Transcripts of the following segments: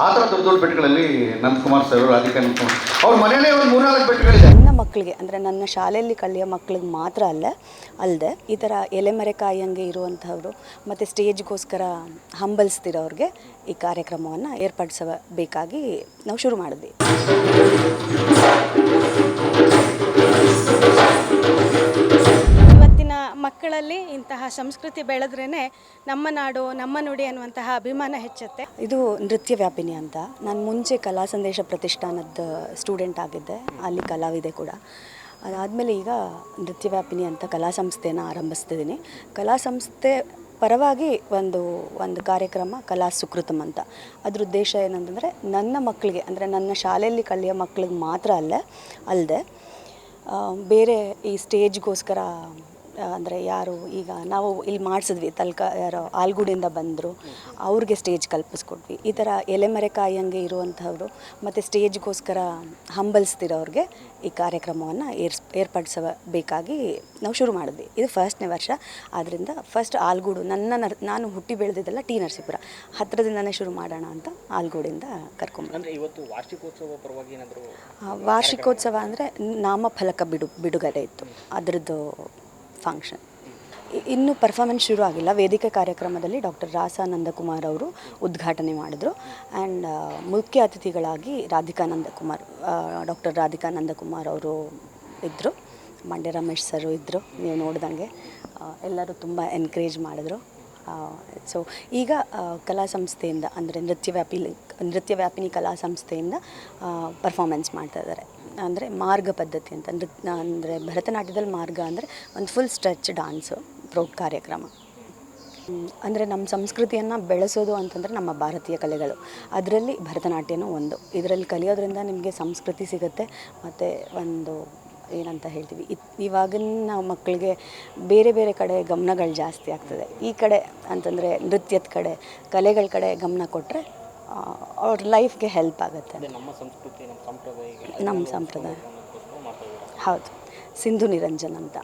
ಆ ಥರ ದೊಡ್ಡ ದೊಡ್ಡ ಬೆಟ್ಟಗಳಲ್ಲಿ ನಂದಕುಮಾರ್ ಸರ್ ರಾಧಿಕಾ ನಂದಕುಮಾರ್ ಅವ್ರ ಮನೆಯಲ್ಲೇ ಒಂದು ಮೂರ್ನಾಲ್ಕು ಬೆಟ್ಟಗಳಿದೆ ನನ್ನ ಮಕ್ಕಳಿಗೆ ಅಂದರೆ ನನ್ನ ಶಾಲೆಯಲ್ಲಿ ಕಲಿಯೋ ಮಕ್ಕಳಿಗೆ ಮಾತ್ರ ಅಲ್ಲ ಅಲ್ಲದೆ ಈ ಥರ ಎಲೆಮರೆಕಾಯಿಯಂಗೆ ಇರುವಂಥವ್ರು ಮತ್ತು ಸ್ಟೇಜ್ಗೋಸ್ಕರ ಹಂಬಲಿಸ್ತಿರೋರಿಗೆ ಈ ಕಾರ್ಯಕ್ರಮವನ್ನು ಏರ್ಪಡಿಸಬೇಕಾಗಿ ನಾವು ಶುರು ಮಾಡಿದ್ವಿ. ಮಕ್ಕಳಲ್ಲಿ ಇಂತಹ ಸಂಸ್ಕೃತಿ ಬೆಳೆದ್ರೇ ನಮ್ಮ ನಾಡು, ನಮ್ಮ ನುಡಿ ಅನ್ನುವಂತಹ ಅಭಿಮಾನ ಹೆಚ್ಚುತ್ತೆ. ಇದು ನೃತ್ಯ ವ್ಯಾಪಿನಿ ಅಂತ. ನಾನು ಮುಂಚೆ ಕಲಾ ಸಂದೇಶ ಪ್ರತಿಷ್ಠಾನದ ಸ್ಟೂಡೆಂಟ್ ಆಗಿದ್ದೆ. ಅಲ್ಲಿ ಕಲಾವಿದೆ ಕೂಡ. ಅದಾದಮೇಲೆ ಈಗ ನೃತ್ಯ ವ್ಯಾಪಿನಿ ಅಂತ ಕಲಾ ಸಂಸ್ಥೆನ ಆರಂಭಿಸ್ತಿದ್ದೀನಿ ಕಲಾ ಸಂಸ್ಥೆ ಪರವಾಗಿ ಒಂದು ಒಂದು ಕಾರ್ಯಕ್ರಮ ಕಲಾ ಸುಕೃತಮ್ ಅಂತ. ಅದ್ರ ಉದ್ದೇಶ ಏನಂತಂದರೆ ನನ್ನ ಮಕ್ಕಳಿಗೆ ಅಂದರೆ ನನ್ನ ಶಾಲೆಯಲ್ಲಿ ಕಲಿಯೋ ಮಕ್ಕಳಿಗೆ ಮಾತ್ರ ಅಲ್ಲ ಅಲ್ಲದೆ ಬೇರೆ ಈ ಸ್ಟೇಜ್ಗೋಸ್ಕರ ಅಂದರೆ ಯಾರು ಈಗ ನಾವು ಇಲ್ಲಿ ಮಾಡಿಸಿದ್ವಿ ತಲ್ಕ ಯಾರೋ ಆಲ್ಗೂಡಿಂದ ಬಂದರು ಅವ್ರಿಗೆ ಸ್ಟೇಜ್ ಕಲ್ಪಿಸ್ಕೊಟ್ವಿ. ಈ ಥರ ಎಲೆಮರೆಕಾಯಿಯಂಗೆ ಇರುವಂಥವ್ರು ಮತ್ತು ಸ್ಟೇಜ್ಗೋಸ್ಕರ ಹಂಬಲಿಸ್ತಿರೋರಿಗೆ ಈ ಕಾರ್ಯಕ್ರಮವನ್ನು ಏರ್ಸ್ ಏರ್ಪಡಿಸಬೇಕಾಗಿ ನಾವು ಶುರು ಮಾಡಿದ್ವಿ. ಇದು ಫಸ್ಟ್ನೇ ವರ್ಷ. ಆದ್ದರಿಂದ ಫಸ್ಟ್ ಆಲ್ಗೂಡು ನನ್ನ ನರ್ ನಾನು ಹುಟ್ಟಿ ಬೆಳೆದಿದ್ದೆಲ್ಲ ಟಿ ನರಸೀಪುರ. ಹತ್ತಿರದಿಂದನೇ ಶುರು ಮಾಡೋಣ ಅಂತ ಆಲ್ಗೂಡಿಂದ ಕರ್ಕೊಂಬಂದು ಅಂದರೆ ಇವತ್ತು ವಾರ್ಷಿಕೋತ್ಸವ ಪರವಾಗಿ ಏನಾದರೂ ವಾರ್ಷಿಕೋತ್ಸವ ಅಂದರೆ ನಾಮಫಲಕ ಬಿಡು ಬಿಡುಗಡೆ ಇತ್ತು. ಅದರದ್ದು ಫಂಕ್ಷನ್ ಇನ್ನೂ ಪರ್ಫಾರ್ಮೆನ್ಸ್ ಶುರು ಆಗಿಲ್ಲ ವೇದಿಕೆ ಕಾರ್ಯಕ್ರಮದಲ್ಲಿ ಡಾಕ್ಟರ್ ರಾಸ ನಂದಕುಮಾರ್ ಅವರು ಉದ್ಘಾಟನೆ ಮಾಡಿದರು. ಆ್ಯಂಡ್ ಮುಖ್ಯ ಅತಿಥಿಗಳಾಗಿ ರಾಧಿಕಾ ನಂದಕುಮಾರ್ ಡಾಕ್ಟರ್ ರಾಧಿಕಾ ನಂದಕುಮಾರ್ ಅವರು ಇದ್ದರು ಮಂಡ್ಯ ರಮೇಶ್ ಸರು ಇದ್ದರು ನೀವು ನೋಡ್ದಂಗೆ ಎಲ್ಲರೂ ತುಂಬ ಎನ್ಕರೇಜ್ ಮಾಡಿದ್ರು. ಸೊ ಈಗ ಕಲಾ ಸಂಸ್ಥೆಯಿಂದ ಅಂದರೆ ನೃತ್ಯ ವ್ಯಾಪಿ ನೃತ್ಯ ವ್ಯಾಪಿನಿ ಕಲಾ ಸಂಸ್ಥೆಯಿಂದ ಪರ್ಫಾರ್ಮೆನ್ಸ್ ಮಾಡ್ತಾ ಇದ್ದಾರೆ. ಅಂದರೆ ಮಾರ್ಗ ಪದ್ಧತಿ ಅಂತ. ನೃತ್ಯ ಅಂದರೆ ಭರತನಾಟ್ಯದಲ್ಲಿ ಮಾರ್ಗ ಅಂದರೆ ಒಂದು ಫುಲ್ ಸ್ಟ್ರೆಚ್ ಡಾನ್ಸು ಪ್ರೋ ಕಾರ್ಯಕ್ರಮ. ಅಂದರೆ ನಮ್ಮ ಸಂಸ್ಕೃತಿಯನ್ನು ಬೆಳೆಸೋದು ಅಂತಂದರೆ ನಮ್ಮ ಭಾರತೀಯ ಕಲೆಗಳು. ಅದರಲ್ಲಿ ಭರತನಾಟ್ಯನೂ ಒಂದು. ಇದರಲ್ಲಿ ಕಲಿಯೋದ್ರಿಂದ ನಿಮಗೆ ಸಂಸ್ಕೃತಿ ಸಿಗುತ್ತೆ, ಮತ್ತು ಒಂದು ಏನಂತ ಹೇಳ್ತೀವಿ ಇತ್ ಇವಾಗಿನ ಮಕ್ಕಳಿಗೆ ಬೇರೆ ಬೇರೆ ಕಡೆ ಗಮನಗಳು ಜಾಸ್ತಿ ಆಗ್ತದೆ. ಈ ಕಡೆ ಅಂತಂದರೆ ನೃತ್ಯದ ಕಡೆ, ಕಲೆಗಳ ಕಡೆ ಗಮನ ಕೊಟ್ಟರೆ ಅವ್ರ ಲೈಫ್ಗೆ ಹೆಲ್ಪ್ ಆಗುತ್ತೆ. ನಮ್ಮ ಸಂಸ್ಕೃತಿ ನಮ್ಮ ಸಂಪ್ರದಾಯ. ಹೌದು. ಸಿಂಧು ನಿರಂಜನ್ ಅಂತ.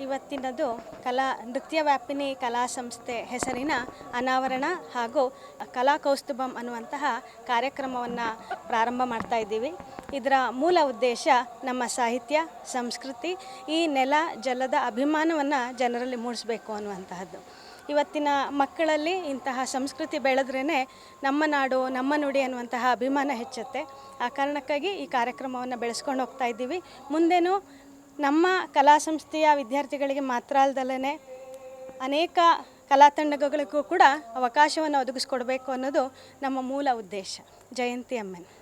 ಇವತ್ತಿನದು ಕಲಾ ನೃತ್ಯ ವ್ಯಾಪಿನಿ ಕಲಾ ಸಂಸ್ಥೆ ಹೆಸರಿನ ಅನಾವರಣ ಹಾಗೂ ಕಲಾ ಕೌಸ್ತುಭಂ ಅನ್ನುವಂತಹ ಕಾರ್ಯಕ್ರಮವನ್ನು ಪ್ರಾರಂಭ ಮಾಡ್ತಾ ಇದ್ದೀವಿ. ಇದರ ಮೂಲ ಉದ್ದೇಶ ನಮ್ಮ ಸಾಹಿತ್ಯ ಸಂಸ್ಕೃತಿ ಈ ನೆಲ ಜಲದ ಅಭಿಮಾನವನ್ನು ಜನರಲ್ಲಿ ಮೂಡಿಸಬೇಕು ಅನ್ನುವಂತಹದ್ದು. ಇವತ್ತಿನ ಮಕ್ಕಳಲ್ಲಿ ಇಂತಹ ಸಂಸ್ಕೃತಿ ಬೆಳೆದ್ರೇ ನಮ್ಮ ನಾಡು, ನಮ್ಮ ನುಡಿ ಅನ್ನುವಂತಹ ಅಭಿಮಾನ ಹೆಚ್ಚುತ್ತೆ. ಆ ಕಾರಣಕ್ಕಾಗಿ ಈ ಕಾರ್ಯಕ್ರಮವನ್ನು ಬೆಳೆಸ್ಕೊಂಡು ಹೋಗ್ತಾ ಇದ್ದೀವಿ. ಮುಂದೇನು ನಮ್ಮ ಕಲಾ ಸಂಸ್ಥೆಯ ವಿದ್ಯಾರ್ಥಿಗಳಿಗೆ ಮಾತ್ರ ಅಲ್ದಲೇ ಅನೇಕ ಕಲಾ ತಂಡಗಳಿಗೂ ಕೂಡ ಅವಕಾಶವನ್ನು ಒದಗಿಸ್ಕೊಡ್ಬೇಕು ಅನ್ನೋದು ನಮ್ಮ ಮೂಲ ಉದ್ದೇಶ. ಜಯಂತಿ ಅಮ್ಮನ್.